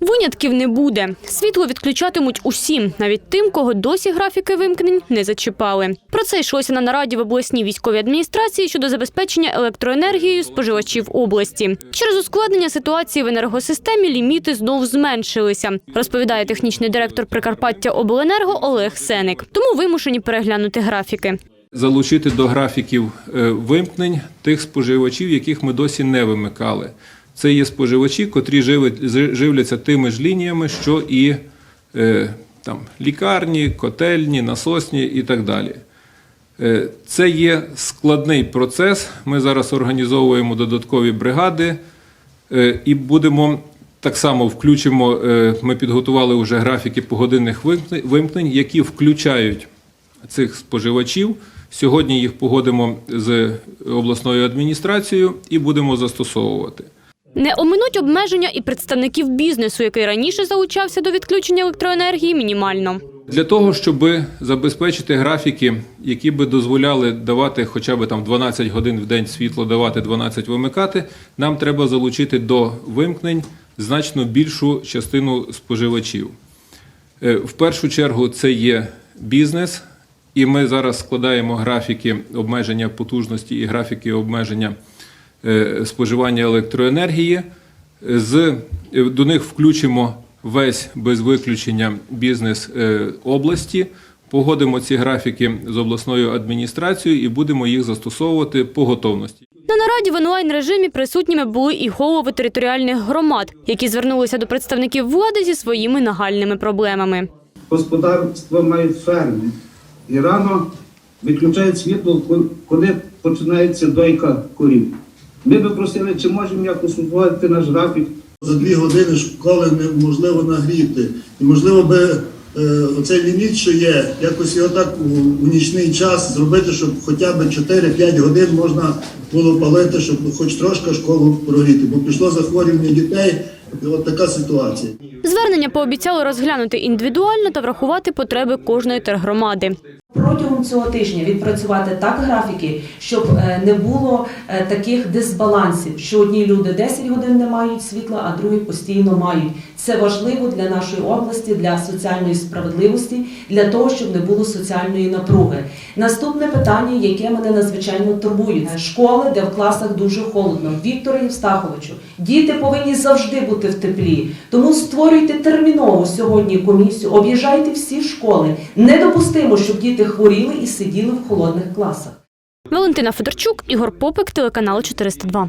Винятків не буде. Світло відключатимуть усім, навіть тим, кого досі графіки вимкнень не зачіпали. Про це йшлося на нараді в обласній військовій адміністрації щодо забезпечення електроенергією споживачів області. Через ускладнення ситуації в енергосистемі ліміти знов зменшилися, розповідає технічний директор Прикарпаття Обленерго Олег Сеник. Тому вимушені переглянути графіки. залучити до графіків е, вимкнень тих споживачів, яких ми досі не вимикали. Це є споживачі, котрі живляться тими ж лініями, що і е, там, лікарні, котельні, насосні і так далі. Е, Це є складний процес. Ми зараз організовуємо додаткові бригади е, і будемо так само включимо. Ми підготували вже графіки погодинних вимкнень, які включають цих споживачів. Сьогодні їх погодимо з обласною адміністрацією і будемо застосовувати. Не оминуть обмеження і представників бізнесу, який раніше залучався до відключення електроенергії, мінімально. Для того, щоб забезпечити графіки, які би дозволяли давати хоча б там 12 годин в день світло давати, 12 вимикати, нам треба залучити до вимкнень значно більшу частину споживачів. Е, В першу чергу це є бізнес, і ми зараз складаємо графіки обмеження потужності і графіки обмеження споживання електроенергії. З, е, до них включимо весь без виключення бізнес е, області, погодимо ці графіки з обласною адміністрацією і будемо їх застосовувати по готовності. На нараді в онлайн режимі присутніми були і голови територіальних громад, які звернулися до представників влади зі своїми нагальними проблемами. господарства мають ферми. І рано виключають світло, коли починається дойка корів. Ми би просили, чи можемо якось узгодити наш графік, За дві години школи неможливо нагріти. І можливо би е, оцей ліміт, що є, якось його так у, у нічний час зробити, щоб хоча б 4-5 годин можна було палити, щоб хоч трошки школу прогріти. Бо пішло захворювання дітей, і от така ситуація. Звернення пообіцяли розглянути індивідуально та врахувати потреби кожної тергромади. Протягом цього тижня відпрацювати так графіки, щоб е, не було е, таких дисбалансів, що одні люди 10 годин не мають світла, а другі постійно мають. Це важливо для нашої області, для соціальної справедливості, для того, щоб не було соціальної напруги. Наступне питання, яке мене надзвичайно турбує, школи, де в класах дуже холодно. Вікторе Євстаховичу, діти повинні завжди бути в теплі. Тому створюйте терміново сьогодні комісію, об'їжджайте всі школи. Недопустимо, щоб діти хворіли і сиділи в холодних класах. Валентина Федорчук, Ігор Попик, телеканал 402.